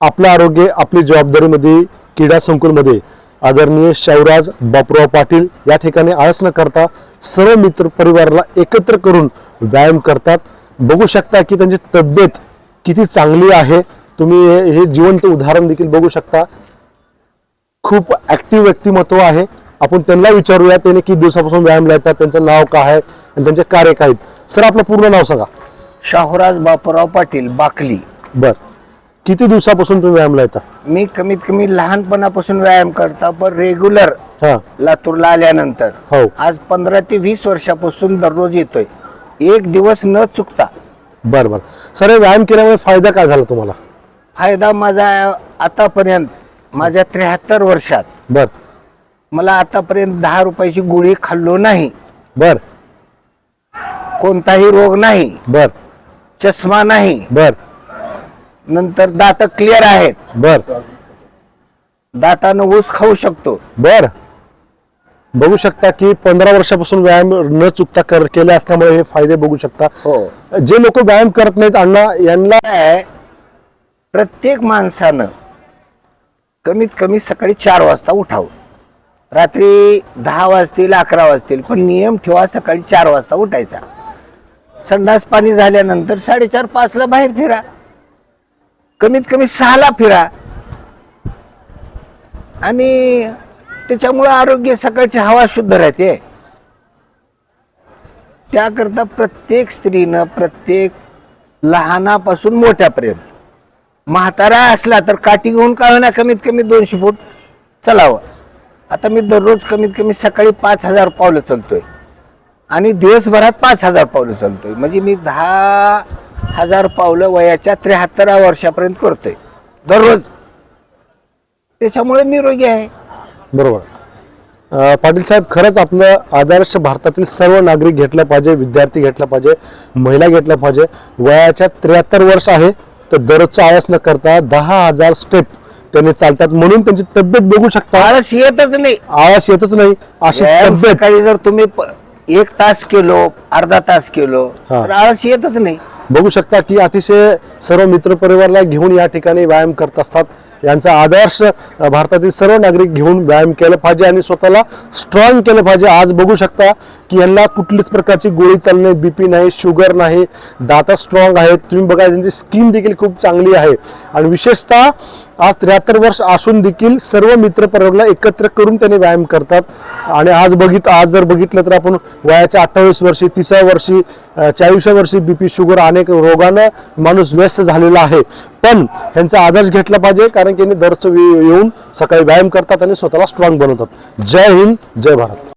आपलं आरोग्य आपली जबाबदारीमध्ये क्रीडा संकुलमध्ये आदरणीय शावराज बापूराव पाटील या ठिकाणी आळस न करता सर्व मित्र परिवाराला एकत्र करून व्यायाम करतात. बघू शकता की त्यांची तब्येत किती चांगली आहे. तुम्ही हे हे जिवंत उदाहरण देखील बघू शकता. खूप ऍक्टिव्ह व्यक्तिमत्व आहे. आपण त्यांना विचारूया त्याने किती दिवसापासून व्यायामला येतात त्यांचं नाव काय आहे आणि त्यांचे कार्य काय आहेत. सर आपलं पूर्ण नाव सांगा. शाहूराज बापूराव पाटील बाकली. बर. किती दिवसापासून तुम्ही व्यायामला येता? मी कमीत कमी लहानपणापासून व्यायाम करता पण रेग्युलर हा. लातूरला आल्यानंतर. हो. आज पंधरा ते वीस वर्षापासून दररोज येतोय. एक दिवस न चुकता. बर बर. सर हे व्यायाम केल्यामुळे फायदा काय झाला तुम्हाला? फायदा माझा आतापर्यंत माझ्या त्र्याहत्तर वर्षात. बर. मला आतापर्यंत दहा रुपयाची गोळी खाल्लो नाही. बर. कोणताही रोग नाही. बर. चष्मा नाही. बर. नंतर दात क्लिअर आहेत. बर. दातानं ऊस खाऊ शकतो. बर. बघू शकता की पंधरा वर्षापासून व्यायाम न चुकता कर केले असल्यामुळे हे फायदे बघू शकता. हो. जे लोक व्यायाम करत नाहीत अण्णा यांना काय प्रत्येक माणसानं कमीत कमी सकाळी चार वाजता उठावं. रात्री दहा वाजतील अकरा वाजतील पण नियम ठेवा सकाळी चार वाजता उठायचा. संडास पाणी झाल्यानंतर साडेचार पाचला बाहेर फिरा. कमीत कमी सहाला फिरा. आणि त्याच्यामुळं आरोग्य सकाळची हवा शुद्ध राहते. त्याकरता प्रत्येक स्त्रीनं प्रत्येक लहानापासून मोठ्यापर्यंत. म्हातारा असला तर काठी घेऊन का होईना कमीत कमी दोनशे फूट चलावं. आता मी दररोज कमीत कमी सकाळी पाच हजार पावलं चलतोय. आणि दिवसभरात पाच हजार पावलं चालतोय. म्हणजे मी दहा हजार पावलं वयाच्या त्र्याहत्तरा वर्षापर्यंत करतोय. दररोज. त्याच्यामुळे निरोगी आहे. बरोबर. अं, पाटील साहेब खरंच आपलं आदर्श भारतातील सर्व नागरिक घेतलं पाहिजे विद्यार्थी घेतला पाहिजे महिला घेतल्या पाहिजे. वयाच्या त्र्याहत्तर वर्ष आहे तर दररोजचा आळस न करता दहा हजार स्टेप त्यांनी चालतात म्हणून त्यांची तब्येत बघू शकता. आळस येतच नाही. आळस येतच नाही अशी व्यायाम तब्येत. सकाळी जर तुम्ही प- एक तास केलो अर्धा तास केलो हा. तर आळस येतच नाही. बघू शकता की अतिशय सर्व मित्रपरिवारला घेऊन या ठिकाणी व्यायाम करत असतात. यांचा आदर्श भारतातील सर्व नागरिक घेऊन व्यायाम केलं पाहिजे आणि स्वतःला स्ट्रॉंग केलं पाहिजे. आज बघू शकता की यांना कुठलीच प्रकारची गोळी चालणे बीपी नाही शुगर नाही दाता स्ट्रॉंग आहेत. तुम्ही बघा त्यांची स्किन देखील खूप चांगली आहे. आणि विशेषतः आज त्र्याहत्तर वर्ष असून देखील सर्व मित्रपरिवाराला एकत्र करून त्यांनी व्यायाम करतात. आणि आज बघित आज जर बघितलं तर आपण वयाच्या अठ्ठावीस वर्षी तिसऱ्या वर्षी चाळीसव्या वर्षी बी पी शुगर अनेक रोगानं माणूस व्यस्त झालेला आहे. पण ह्यांचा आदर्श घेतला पाहिजे कारण की दरच येऊन सकाळी व्यायाम करतात आणि स्वतःला स्ट्रॉंग बनवतात. जय हिंद जय भारत.